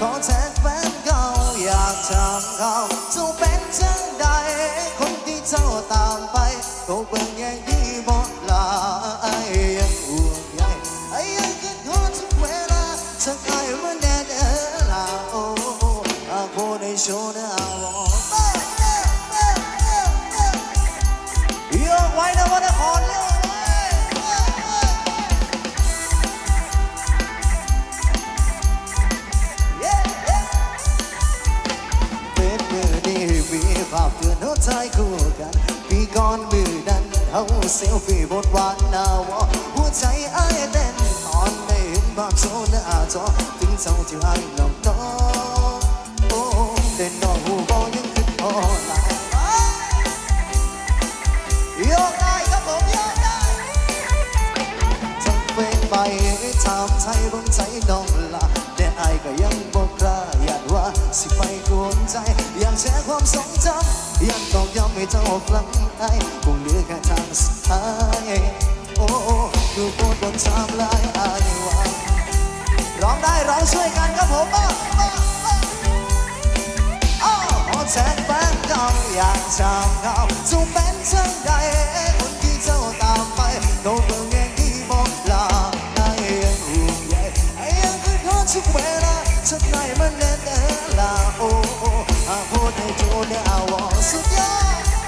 ขอแทนแฟนเก่าอยากถามเขาเจ้าเป็นจังใดคนที่เจ้าตามไปเขาเป็น เซลฟี่บนวานหนาวอหัวใจอ้ายเต้นตอนได้เห็นภาพโชว์หน้าจอถึงเจ้าที่อ้ายน้องน้องโอ้เด่นน้องหูบอยังขึ้นออลน์โยกได้ครับผมโยกได้ทำเป็นไปทำใจบนใจน้องละแต่อายก็ยังบอกกล้าอยากว่าสิไปกวนใจ อยากแชร์ความทรงจำอยากตอกย้ำให้เจ้าฟังไอ้คง ต์บนชามลายอายว่าร้องได้ร้องช่วยกันครับผมบ้าบ้าบ้าอ้าวแทนแฟนเก่าอยากจำเขาจะเป็นเช่นใดคนที่เจ้าตามไปโดนเบิ่งแย่งที่บอกลาไอ้ยังห่วงใยไอ้ยังคือทอดทุกเวลาฉันไหนมันแน่แน่ลาโอ้โอ้อาพูดให้โจเนี่ยอาวอสุดยอด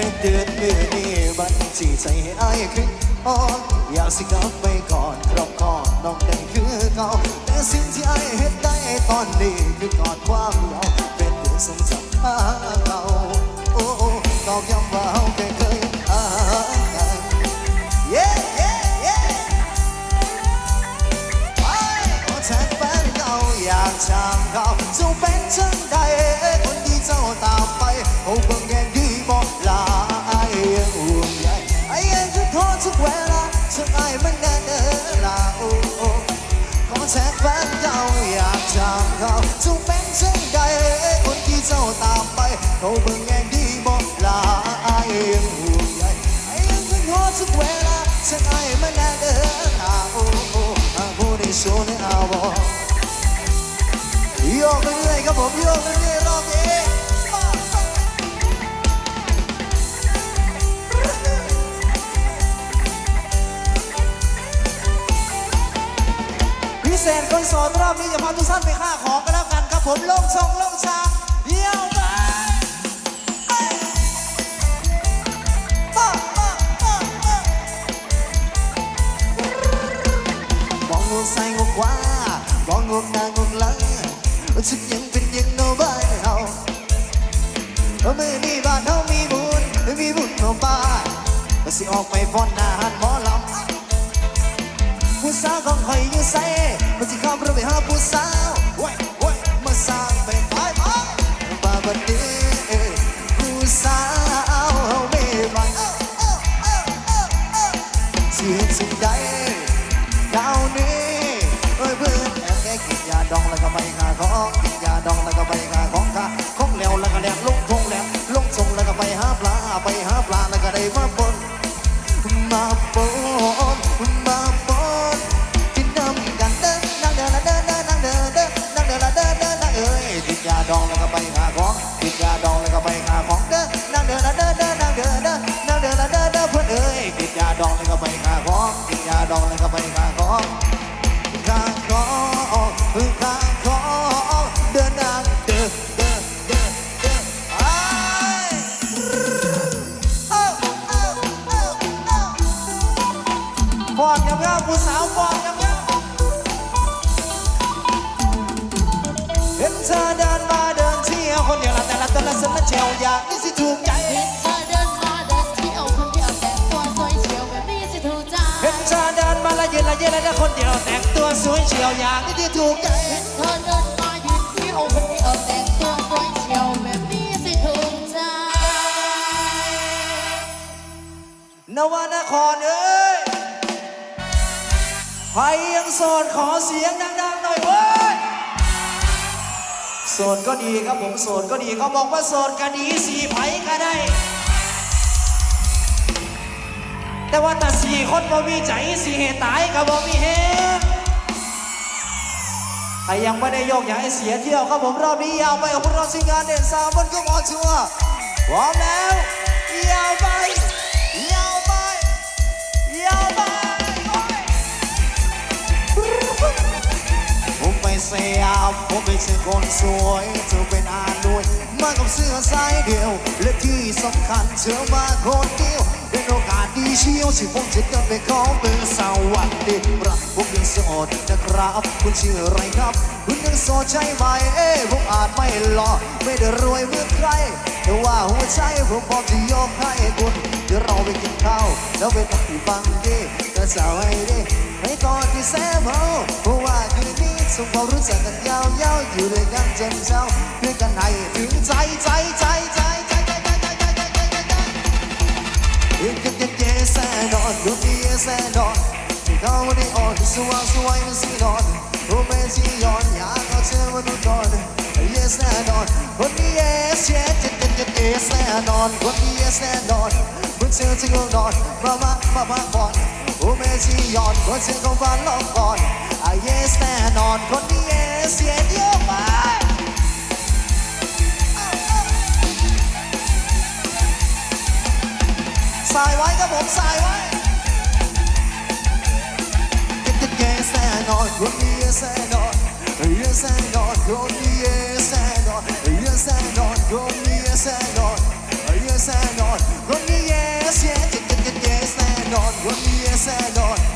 เป็นเดือนมือนี้บันจีใจให้อายคิดอ่อนอยากสิกลับไปก่อนครอบกอดน้องได้คือเก่าแต่สิ่งที่อายเห็นได้ตอนนี้คือกอดความเราเป็นเดือนทรงจำหาเรา โคได้โชว์ในอาวอโยกไปเรื่อยครับผมโยกไปเรื่อยรอบนี้พิเศษคนสอนรอบนี้อย่าพาทุกท่านไปฆ่าของกันแล้วกันครับผมลงทรงลงชา ฉันยังเป็นยังโนบ้านเฮาเมื่อนี้บ้านเฮามีบุญมีบุญมาบ้านมาสิออกไปฟ้อนหน้าหันหมอลำผู้สาวของคอยอยู่ใส่มาสิข้ามรถไปหาผู้สาว ไปหาปลาแล้วก็ได้มาปนมาปน มาละยืนะคนเดียวแต่งตัวสวยเชียวอยากนี่ที่ถูกใจเห็นเธอเดินมายืนเที่ยวคนเดียวแต่งตัวสวยเฉียวแบบนี้สิถูกใจนวนครเอ้ยใครยังโสดขอเสียงดังๆหน่อยเว้ยโสดก็ดีครับผมโสดก็ดีเขาบอกว่าโสดก็ดีสีไผก็ได้ แต่ว่าแต่สี่คนบ่มีใจสี่เหตุตายก็บ่มีเหตุใครยังไม่ได้โยกอย่าให้เสียเที่ยวครับผมรอบนี้ยาวไปของพวกเราสิงานเด่นสาวบนก็มอชัวร์พร้อมแล้วยาวไปยาวไปยาวไปผมไปสยามผมไม่ใช่คนสวยเธอเป็นอาหน่วยมากับเสื้อสายเดียว และที่สำคัญเธอมาคนเดียว เป็นโอกาสดีเชียวที่ผมจะเดินไปขอเบอร์สวัสดีครับผมยังโสดนะครับ คุณชื่ออะไรครับ คุณยังโสดใช่ไหมเอ้ผมอาจไม่หล่อไม่ได้รวยเหมือนใครแต่ว่าหัวใจผมพร้อมจะยกให้คุณเดี๋ยวเราไปกินข้าวแล้วไปตักฟังดีก็จะไว้ดีให้ก่อนที่แซมเฮาเพราะว่าคืนนี้ส่งความรู้จักกันยาวๆอยู่ด้วยกันจนเช้าเพื่อกันให้ถึงใจใจใจใจ Yes, yes, yes, and on. Look, yes, and on. The comedy on. This was the wine is in on. Romance on. Yeah, I got seven to dawn. Yes, and on. But yes, yes, yes, yes, and on. But yes, and on. But still to go on. Mama, mama, on. Romance on. But still go on. Yes, and on. But on, yes and on, yes and on, go yes on, yes and on, go yes, yes, yes on, yes yes yes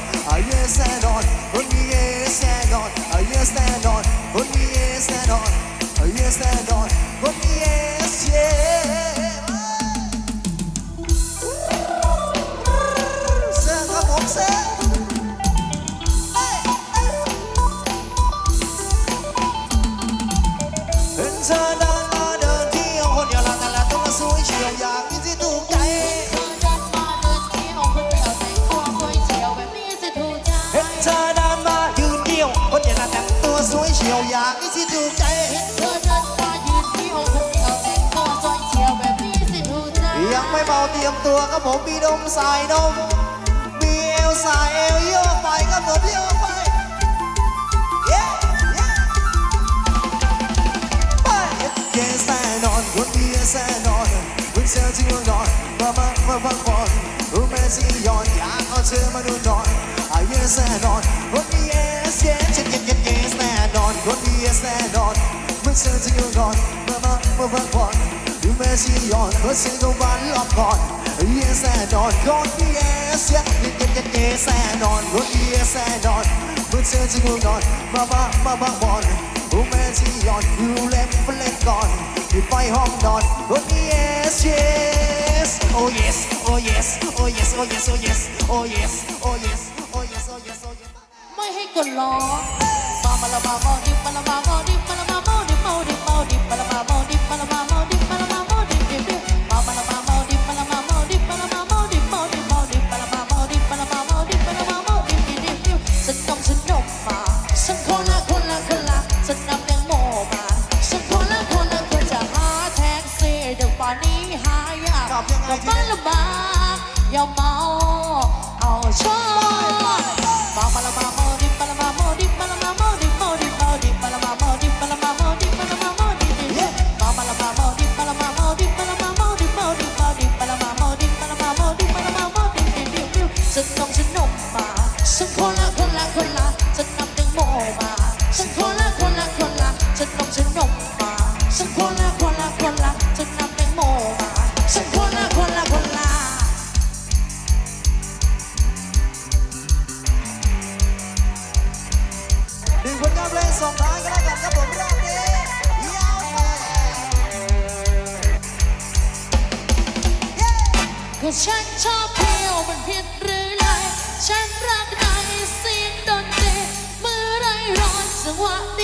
yes yes yes yes. เธอเดินมาเดินเที่ยวคนเดียวแต่ละต้อมาสวยเฉียวอยากมีที่ถูกใจเห็นเธอเดินมายืนเดียวคนเดียวแต่งตัวสวยเฉียวอยากมีที่ถูกใจยังไม่เบาเตรียมตัวครับผมมีดมสายนมมีเอวสายเอวโยกไปกับผมโยกไป เกสแน่นอนคนเดียแน่นอนวิ่งเซลที่เมืองนอนมามามาพักผ่อนรู้แม่สิย้อนอยากเอาเธอมาดูหน่อยอาเยสแน่นอนคนเดียสเยสเยสเยสเยสแน่นอนคนเดียแน่นอนวิ่งเซลที่เมืองนอนมามามาพักผ่อนรู้แม่สิย้อนเพื่อสิ่งที่วันรอบก่อน Yes and on, God yes, yeah, yeah, yeah, yes and on, good yes and on, good sense you on, Baba, Baba, one. ธอจะง่วงนอนมาบ้ามาบ้าบอลดูแม่ชีย้อนอยู่เล่นเล่นก่อนที่ไฟห้องนอนคน Yes Yes Oh yes Oh yes Oh yes Oh yes Oh yes Oh yes Oh yes Oh yes Oh yes Oh yes ไม่ให้กดล้อมามาละมามาดิบมาละมามาดิบมาละมามาดิบมาดิบมาดิบมาละมามาดิบมาละมา 要把我熬成 ก็ฉันชอบเที่ยวมันผิดหรือไรฉันรักในเสียงดนตรีเมื่อไรร้อนจังหวะดี